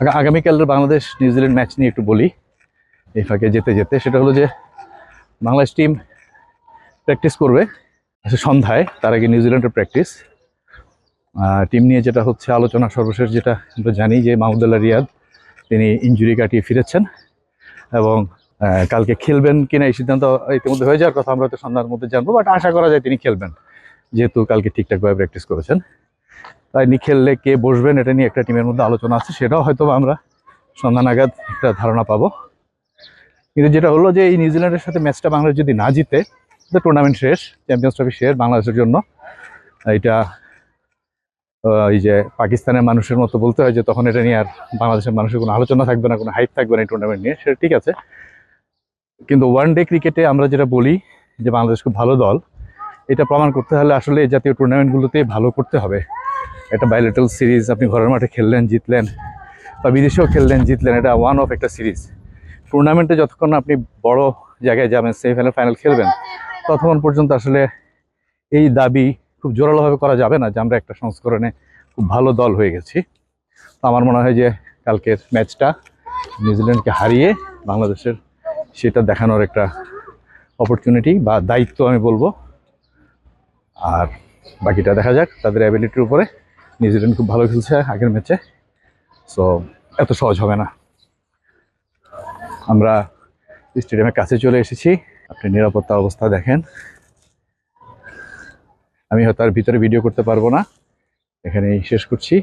আগা- আগামীকালের Bangladesh New Zealand match নিয়ে একটু বলি। এই ফাঁকে যেতে যেতে সেটা হলো যে বাংলাদেশ টিম প্র্যাকটিস করবে। সন্ধ্যায়, তার আগে নিউজিল্যান্ডের প্র্যাকটিস। টিম নিয়ে যেটা হচ্ছে আলোচনা সর্বশেষ, যেটা আমরা জানি যে মাহমুদুল্লাহ রিয়াদ, তিনি ইঞ্জুরি কাটিয়ে ফিরেছেন এবং কালকে খেলবেন কিনা এই সিদ্ধান্ত ইতিমধ্যে হয়ে যাওয়ার কথা, আমরা হয়তো সন্ধ্যার মধ্যে জানব বাট আশা করা যায় তিনি খেলবেন, যেহেতু কালকে ঠিকঠাকভাবে প্র্যাকটিস করেছেন। তাই নি খেললে কে বসবেন এটা নিয়ে একটা টিমের মধ্যে আলোচনা আছে, সেটাও হয়তো আমরা সন্ধ্যা নাগাদ একটা ধারণা পাবো। কিন্তু যেটা হলো যে এই নিউজিল্যান্ডের সাথে ম্যাচটা বাংলাদেশ যদি না জিতে, তো টুর্নামেন্ট শেষ চ্যাম্পিয়ন্স ট্রফি শেষ বাংলাদেশের জন্য। এটা এই যে পাকিস্তানের মানুষের মতো বলতে হয় যে তখন এটা নিয়ে আর বাংলাদেশের মানুষের কোনো আলোচনা থাকবে না, কোনো হাইপ থাকবে না এই টুর্নামেন্ট নিয়ে, সেটা ঠিক আছে। কিন্তু ওয়ান ডে ক্রিকেটে আমরা যেটা বলি যে বাংলাদেশ খুব ভালো দল, এটা প্রমাণ করতে হলে আসলে জাতীয় টুর্নামেন্টগুলোতে ভালো করতে হবে। একটা বাইলেটাল সিরিজ আপনি ঘরের মাঠে খেললেন, জিতলেন, বা বিদেশেও খেললেন, জিতলেন, এটা ওয়ান অফ একটা সিরিজ টুর্নামেন্টে যতক্ষণ আপনি বড় জায়গায় যাবেন সেমিফাইনাল ফাইনাল খেলবেন, ততক্ষণ পর্যন্ত আসলে এই দাবি খুব জোরালোভাবে করা যাবে না যে আমরা একটা সংস্করণে খুব ভালো দল হয়ে গেছি। তো আমার মনে হয় যে কালকের ম্যাচটা নিউজিল্যান্ডকে হারিয়ে বাংলাদেশের সেটা দেখানোর একটা অপরচুনিটি বা দায়িত্ব আমি বলব। আর বাকিটা দেখা যাক তাদের অ্যাবিলিটির উপরে। নিউজিল্যান্ড খুব ভালো খেলছে আগের ম্যাচে সো এত সহজ হবে না। আমরা স্টেডিয়ামের কাছে চলে এসেছি, আপনি নিরাপত্তা অবস্থা দেখেন। আমি হয়তো আর ভিতরে ভিডিও করতে পারব না। এখানেই শেষ করছি।